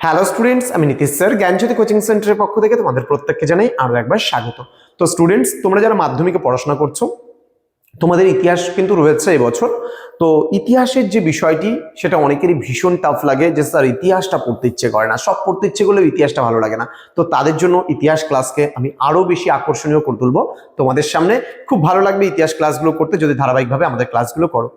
Hello students আমি Nitish sir, জ্ঞানজ্যোতি coaching সেন্টারের পক্ষ থেকে তোমাদের প্রত্যেককে জানাই আরও একবার স্বাগত। তো স্টুডেন্টস তোমরা যারা মাধ্যমিকে পড়াশোনা করছ তোমাদের ইতিহাস কিন্তু রয়েছে এবছর তো ইতিহাসের যে বিষয়টি, সেটা অনেকেরই ভীষণ টাফ লাগে যে স্যার ইতিহাসটা পড়তে ইচ্ছে করে না। সব পড়তে ইচ্ছে করলেও ইতিহাসটা ভালো লাগে না। তো তাদের জন্য ইতিহাস ক্লাসকে আমি আরও বেশি আকর্ষণীয় করে তুলবো তোমাদের সামনে। খুব ভালো লাগবে ইতিহাস ক্লাসগুলো করতে যদি ধারাবাহিকভাবে আমাদের ক্লাসগুলো করো।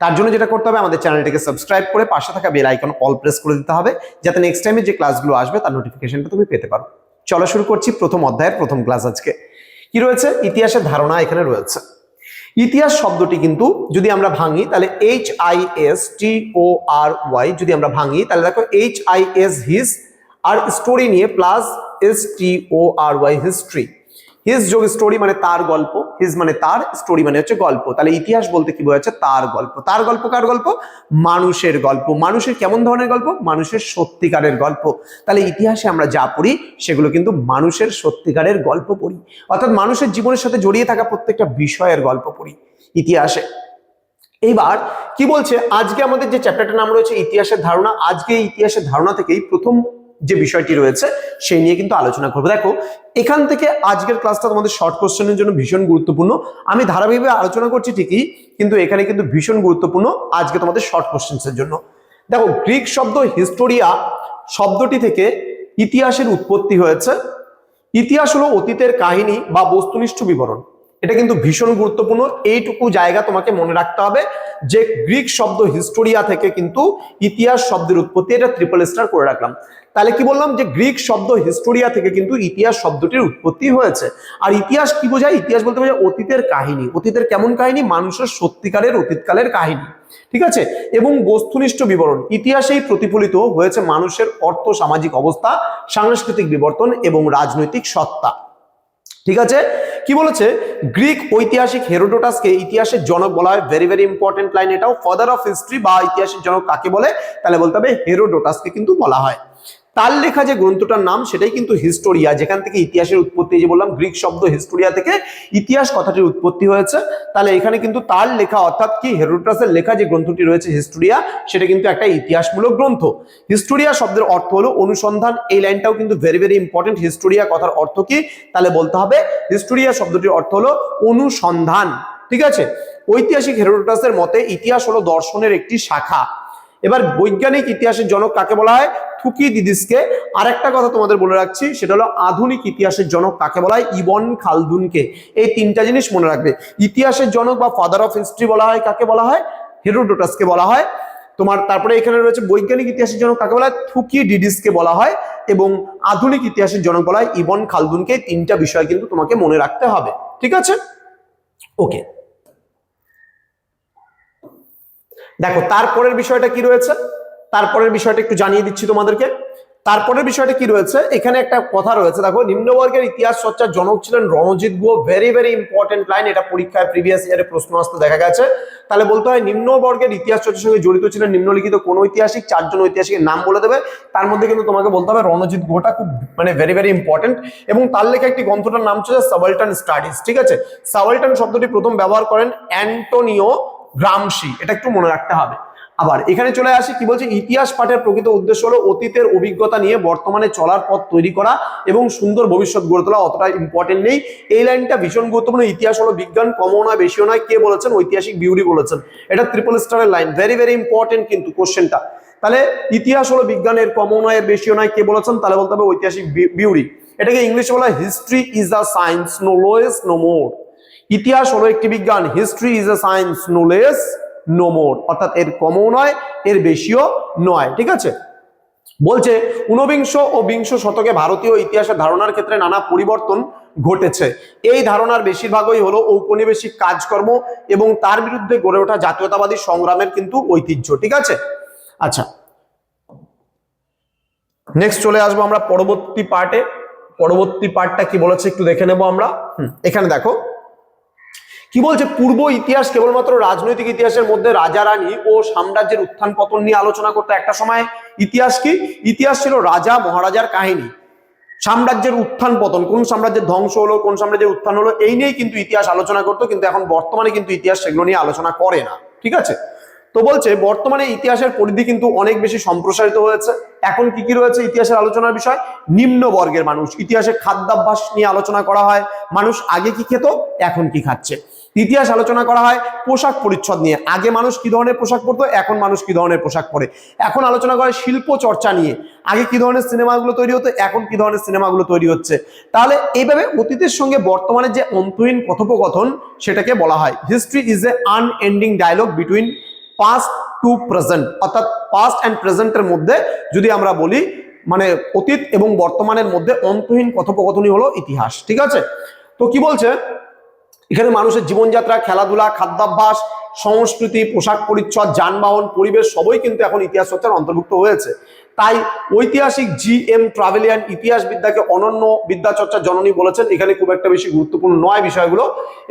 তার জন্য যেটা করতে হবে, আমাদের চ্যানেলটিকে সাবস্ক্রাইব করে পাশে থাকা বেল আইকন অল প্রেস করে দিতে হবে, যাতে নেক্সট টাইমে যে ক্লাসগুলো আসবে, তার নোটিফিকেশনটা তুমি পেতে পারো। চলো শুরু করছি প্রথম অধ্যায়ের প্রথম ক্লাস আজকে। কি রয়েছে? ইতিহাসের ধারণা এখানে রয়েছে। ইতিহাস শব্দটি কিন্তু যদি আমরা ভাঙি, তাহলে H I S T O R Y যদি আমরা ভাঙি, তাহলে দেখো এইচ আই এস হিস আর স্টোরি নিয়ে plus S T O R Y history his যোগ স্টোরি মানে তার গল্প হিজ মানে তার স্টোরি মানে হচ্ছে গল্প। তাহলে ইতিহাস বলতে কি বোঝাচ্ছে? তার গল্প। তার গল্প কার গল্প? মানুষের গল্প। মানুষের কেমন ধরনের গল্প? মানুষের সত্যিকারের গল্প। তাহলে ইতিহাসে আমরা যা পড়ি, সেগুলো কিন্তু মানুষের সত্যিকারের গল্প পড়ি। অর্থাৎ মানুষের জীবনের সাথে জড়িয়ে থাকা প্রত্যেকটা বিষয়ের গল্প পড়ি ইতিহাসে। এইবার কি বলছে? আজকে আমাদের যে চ্যাপ্টারটার নাম রয়েছে ইতিহাসের ধারণা, আজকে ইতিহাসের ধারণা থেকেই প্রথম যে বিষয়টি রয়েছে সেই নিয়ে কিন্তু আলোচনা করব। দেখো, এখান থেকে আজকের ক্লাসটা তোমাদের শর্ট কোশ্চেনের জন্য ভীষণ গুরুত্বপূর্ণ। আমি ধারাবাহিকভাবে আলোচনা করছি ঠিকই, কিন্তু এখানে কিন্তু ভীষণ গুরুত্বপূর্ণ আজকে তোমাদের শর্ট কোশ্চেন্সের জন্য। দেখো গ্রিক শব্দ হিস্টোরিয়া শব্দটি থেকে ইতিহাসের উৎপত্তি হয়েছে। ইতিহাস হলো অতীতের কাহিনী বা বস্তুনিষ্ঠ বিবরণ। এটা কিন্তু ভীষণ গুরুত্বপূর্ণ। এইটুকু জায়গা তোমাকে মনে রাখতে হবে যে গ্রিক শব্দ হিস্টোরিয়া থেকে কিন্তু ইতিহাস শব্দের উৎপত্তি, এটা ট্রিপল স্টার করে রাখলাম। তাহলে কি বললাম যে গ্রিক শব্দ হিস্টোরিয়া থেকে কিন্তু ইতিহাস শব্দটির উৎপত্তি হয়েছে। আর ইতিহাস কি বোঝায়? ইতিহাস বলতে বোঝায় অতীতের কাহিনী। অতীতের কেমন কাহিনী? মানুষের সত্যিকারের অতীতকালের কাহিনী। ঠিক আছে? এবং বস্তুনিষ্ঠ বিবরণ। ইতিহাসেই প্রতিফলিত হয়েছে মানুষের অর্থ, সামাজিক অবস্থা, সাংস্কৃতিক বিবর্তন এবং রাজনৈতিক সত্তা। ঠিক আছে? কি বলেছে? গ্রিক ঐতিহাসিক হেরোডোটাসকে ইতিহাসের জনক বলা হয়। ভেরি ভেরি ইম্পর্টেন্ট লাইন এটাও। ফাদার অফ হিস্ট্রি বা ইতিহাসের জনক কাকে বলে? তাহলে বলতে হবে হেরোডোটাসকে কিন্তু বলা হয়। তার লেখা যে গ্রন্থটার নাম, সেটাই কিন্তু হিস্টোরিয়া যেখান থেকে ইতিহাসের উৎপত্তি যে বললাম, গ্রিক শব্দ হিস্টোরিয়া থেকে ইতিহাস কথাটির উৎপত্তি হয়েছে। তাহলে এখানে কিন্তু তার লেখা, অর্থাৎ কি, হেরোডোটাসের লেখা যে গ্রন্থটি রয়েছে হিস্টোরিয়া সেটা কিন্তু একটা ইতিহাসমূলক গ্রন্থ। হিস্টোরিয়া শব্দের অর্থ হলো অনুসন্ধান, এই লাইনটাও কিন্তু ভেরি ভেরি ইম্পর্টেন্ট হিস্টোরিয়া কথার অর্থ কি? তাহলে বলতে হবে হিস্টোরিয়া শব্দটির অর্থ হলো অনুসন্ধান। ঠিক আছে? ঐতিহাসিক হেরোডোটাসের মতে, ইতিহাস হলো দর্শনের একটি শাখা। এবার বৈজ্ঞানিক ইতিহাসের জনক কাকে বলা হয়? থুকি দিদিসকে আরেকটা কথা তোমাদের বলে রাখছি, সেটা হলো আধুনিক ইতিহাসের জনক কাকে বলা হয়? ইবন খালদুনকে। এই তিনটা জিনিস মনে রাখবে। ইতিহাসের জনক বা ফাদার অফ হিস্ট্রি বলা হয়, কাকে বলা হয়? হেরোডোটাসকে বলা হয়। তোমার তারপরে এখানে রয়েছে বৈজ্ঞানিক ইতিহাসের জনক কাকে বলা হয়? থুকি ডিডিসকে বলা হয় এবং আধুনিক ইতিহাসের জনক বলা হয় ইবন খালদুনকে। তিনটা বিষয় কিন্তু তোমাকে মনে রাখতে হবে। ঠিক আছে? ওকে। দেখো, তারপরের বিষয়টা কি রয়েছে? তারপরের বিষয়টা একটু জানিয়ে দিচ্ছি তোমাদেরকে। তারপরের বিষয়টা কি রয়েছে? এখানে একটা কথা রয়েছে। দেখো, নিম্নবর্গের ইতিহাস চর্চার জনক ছিলেন Ranajit Guha. Very very important line এটা পরীক্ষায় প্রিভিয়াস ইয়ারে প্রশ্ন আসতে দেখা গেছে। তাহলে বলতে হয়, নিম্নবর্গের ইতিহাস চর্চার সঙ্গে জড়িত ছিলেন নিম্নলিখিত কোন ঐতিহাসিক? চারজন ঐতিহাসিকের নাম বলে দেবে। তার মধ্যে কিন্তু তোমাকে বলতে হবে, রণজিৎ গুহটা খুব মানে ভেরি ভেরি ইম্পর্টেন্ট এবং তার লেখা একটি গ্রন্থটার নাম হচ্ছে সাবাল্টান স্টাডিজ ঠিক আছে? সাবাল্টান শব্দটি প্রথম ব্যবহার করেন অ্যান্টোনিও গ্রামসি। এটা একটু মনে রাখতে হবে। আবার এখানে চলে আসি, কি বলছে? ইতিহাস পাঠের প্রকৃত উদ্দেশ্য হলো অতীতের অভিজ্ঞতা নিয়ে বর্তমানে চলার পথ তৈরি করা এবং সুন্দর ভবিষ্যৎ গড়ে তোলা, অতটা ইম্পর্টেন্ট নেই। এই লাইনটা ভীষণ গুরুত্বপূর্ণ। ইতিহাস হলো বিজ্ঞান, কমও নয়, বেশিও নয়। কে বলেছেন? ঐতিহাসিক বিউরি বলেছেন। এটা ট্রিপল স্টারের লাইন ভেরি ভেরি ইম্পর্টেন্ট কিন্তু কোশ্চেনটা তাহলে ইতিহাস হলো বিজ্ঞানের, কমও নয় বেশিও নয়। কে বলেছেন? তাহলে বলতে হবে ঐতিহাসিক বিউরি। এটাকে ইংলিশে বলা history is a science no less no more ইতিহাস হলো একটি বিজ্ঞান। History is a science no less no more অর্থাৎ এর কমও নয়, এর বেশিও নয়, ঠিক আছে? বলছে, ঊনবিংশ ও বিংশ শতকে ভারতীয় ইতিহাসের ধারণার ক্ষেত্রে নানা পরিবর্তন ঘটেছে। এই ধারণার বেশিরভাগই হলো ঔপনিবেশিক কাজকর্ম এবং তার বিরুদ্ধে গড়ে ওঠা জাতীয়তাবাদী সংগ্রামের কিন্তু ঐতিহ্য, ঠিক আছে? আচ্ছা। নেক্সট চলে আসব আমরা পরবর্তী পার্টে পরবর্তী পার্টটা কি বলেছে একটু দেখে নেব আমরা। এখানে দেখো। কি বলছে? পূর্ব ইতিহাস কেবলমাত্র রাজনৈতিক ইতিহাসের মধ্যে রাজা রানী ও সাম্রাজ্যের উত্থান পতন নিয়ে আলোচনা করতে একটা সময়। ইতিহাস কি? ইতিহাস ছিল রাজা মহারাজার কাহিনী। সাম্রাজ্যের উত্থান পতন কোন সাম্রাজ্যের ধ্বংস হলো, কোন সাম্রাজ্যের উত্থান হলো, এই নিয়েই কিন্তু ইতিহাস আলোচনা করতো, কিন্তু এখন বর্তমানে কিন্তু ইতিহাস সেগুলো নিয়ে আলোচনা করে না। ঠিক আছে? তো বলছে, বর্তমানে ইতিহাসের পরিধি কিন্তু অনেক বেশি সম্প্রসারিত হয়েছে। এখন কি কি রয়েছে ইতিহাসের আলোচনার বিষয়? নিম্ন বর্গের মানুষ। ইতিহাসে খাদ্যাভ্যাস নিয়ে আলোচনা করা হয়। মানুষ আগে কি খেত? এখন কি খাচ্ছে? ইতিহাস আলোচনা করা হয় পোশাক পরিচ্ছদ নিয়ে। আগে মানুষ কি ধরনের পোশাক পরতো, এখন মানুষ কি ধরনের পোশাক পরে? এখন আলোচনা করা হয় শিল্প চর্চা নিয়ে। আগে কি ধরনের সিনেমাগুলো তৈরি হতো, এখন কি ধরনের সিনেমাগুলো তৈরি হচ্ছে? তাহলে এইভাবে অতীতের সঙ্গে বর্তমানে যে অন্তহীন কথোপকথন, সেটাকে বলা হয়। History is a unending dialogue between past to present অর্থাৎ পাস্ট অ্যান্ড প্রেজেন্টের মধ্যে যদি আমরা বলি মানে অতীত এবং বর্তমানের মধ্যে অন্তহীন কথোপকথনই হলো ইতিহাস। ঠিক আছে? তো কি বলছে? এখানে মানুষের জীবনযাত্রা, খেলাধুলা, খাদ্যাভ্যাস, সংস্কৃতি, পোশাক পরিচ্ছদ, যানবাহন, পরিবেশ সবই কিন্তু এখন ইতিহাস চর্চার অন্তর্ভুক্ত হয়েছে। তাই ঐতিহাসিক জি এম ট্রাভেলিয়ান ইতিহাস বিদ্যাকে অনন্য বিদ্যা চর্চার জননী বলেছেন। এখানে খুব একটা বেশি গুরুত্বপূর্ণ নয় বিষয়গুলো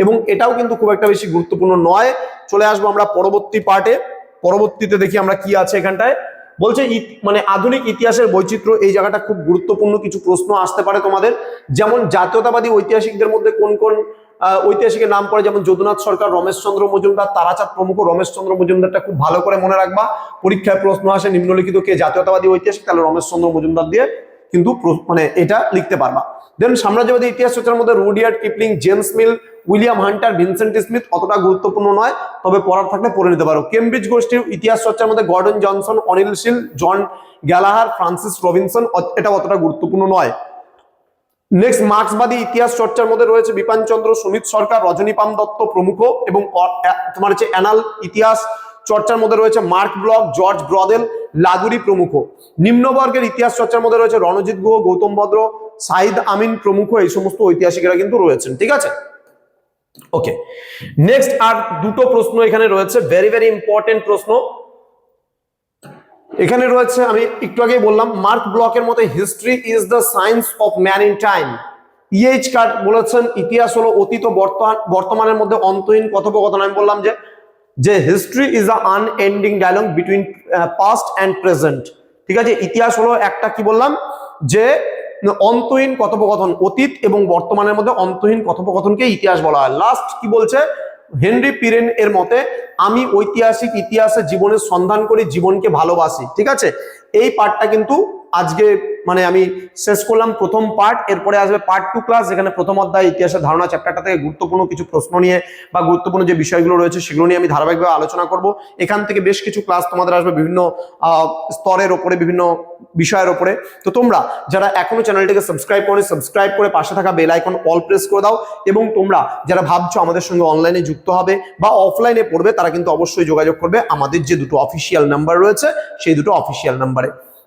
এবং এটাও কিন্তু খুব একটা বেশি গুরুত্বপূর্ণ নয়। চলে আসব আমরা পরবর্তী পার্টে। পরবর্তীতে দেখি আমরা কি আছে এখানটায়। বলছে মানে আধুনিক ইতিহাসের বৈচিত্র্য, এই জায়গাটা খুব গুরুত্বপূর্ণ কিছু প্রশ্ন আসতে পারে তোমাদের। যেমন জাতীয়তাবাদী ঐতিহাসিকদের মধ্যে কোন কোন ঐতিহাসিকের নাম পড়ে যেমন যদুনাথ সরকার রমেশচন্দ্র মজুমদার, তারাচাঁদ প্রমুখ রমেশচন্দ্র মজুমদারটা খুব ভালো করে মনে রাখবা। পরীক্ষায় প্রশ্ন আসে নিম্নলিখিত কে, জাতীয়তাবাদী ঐতিহাসিক, তাহলে রমেশচন্দ্র মজুমদার দিয়ে কিন্তু মানে এটা লিখতে পারবা। দেন সাম্রাজ্যবাদী ইতিহাস চর্চার মধ্যে Rudyard, Kipling, James Mill, William Hunter, Vincent Smith অতটা গুরুত্বপূর্ণ নয়, তবে পড়ার থাকলে পড়ে নিতে পারো। কেমব্রিজ গোষ্ঠীর ইতিহাস চর্চার মধ্যে Gordon Johnson, Anil Seal, John Gallagher, Francis Robinson এটা অতটা গুরুত্বপূর্ণ নয়। নেক্সট মার্ক্সবাদী ইতিহাস চর্চার মধ্যে রয়েছে বিপান চন্দ্র, সুমিত সরকার রজনীপাম দত্ত প্রমুখ এবং তোমার হচ্ছে অ্যানাল ইতিহাস চর্চার মধ্যে রয়েছে মার্ক ব্লক, জর্জ ব্রদেল, লাগুরি প্রমুখ। নিম্নবর্গের ইতিহাস চর্চার মধ্যে রয়েছে রণজিৎ গুহ, গৌতম ভদ্র, সাইদ আমিন প্রমুখ, এই সমস্ত ঐতিহাসিকেরা কিন্তু রয়েছেন, ঠিক আছে? ওকে নেক্সট আর দুটো প্রশ্ন এখানে রয়েছে ভেরি ভেরি ইম্পর্টেন্ট প্রশ্ন। এখানে রয়েছে, আমি একটু আগেই বললাম, মার্ক ব্লকের মতে history is the science of man in time E H Carr বলেছেন, ইতিহাস হলো অতীত, বর্তমান, বর্তমানের মধ্যে অন্তহীন কথোপকথন। আমি বললাম যে যে history is a unending dialogue between past and present ঠিক আছে, ইতিহাস হলো একটা, কি বললাম, যে অন্তহীন কথোপকথন, অতীত এবং বর্তমানের মধ্যে অন্তহীন কথোপকথনকে ইতিহাস বলা হয়। লাস্ট কি বলছে, হেনরি পিরেন এর মতে আমি ঐতিহাসিক ইতিহাসে জীবনের সন্ধান করি জীবনকে ভালোবাসি ঠিক আছে? এই পাঠটা কিন্তু আজকে মানে আমি শেষ করলাম প্রথম পার্ট এরপরে আসবে পার্ট টু ক্লাস যেখানে প্রথম অধ্যায় ইতিহাসের ধারণা চ্যাপ্টারটা থেকে গুরুত্বপূর্ণ কিছু প্রশ্ন নিয়ে বা গুরুত্বপূর্ণ যে বিষয়গুলো রয়েছে সেগুলো নিয়ে আমি ধারাবাহিকভাবে আলোচনা করব। এখান থেকে বেশ কিছু ক্লাস তোমাদের আসবে বিভিন্ন স্তরের ওপরে, বিভিন্ন বিষয়ের ওপরে। তো তোমরা যারা এখনও চ্যানেলটিকে সাবস্ক্রাইব করে সাবস্ক্রাইব করে পাশে থাকা বেল আইকন অল প্রেস করে দাও এবং তোমরা যারা ভাবছ আমাদের সঙ্গে অনলাইনে যুক্ত হবে বা অফলাইনে পড়বে, তারা কিন্তু অবশ্যই যোগাযোগ করবে। আমাদের যে দুটো অফিসিয়াল নাম্বার রয়েছে, সেই দুটো অফিসিয়াল নাম্বারে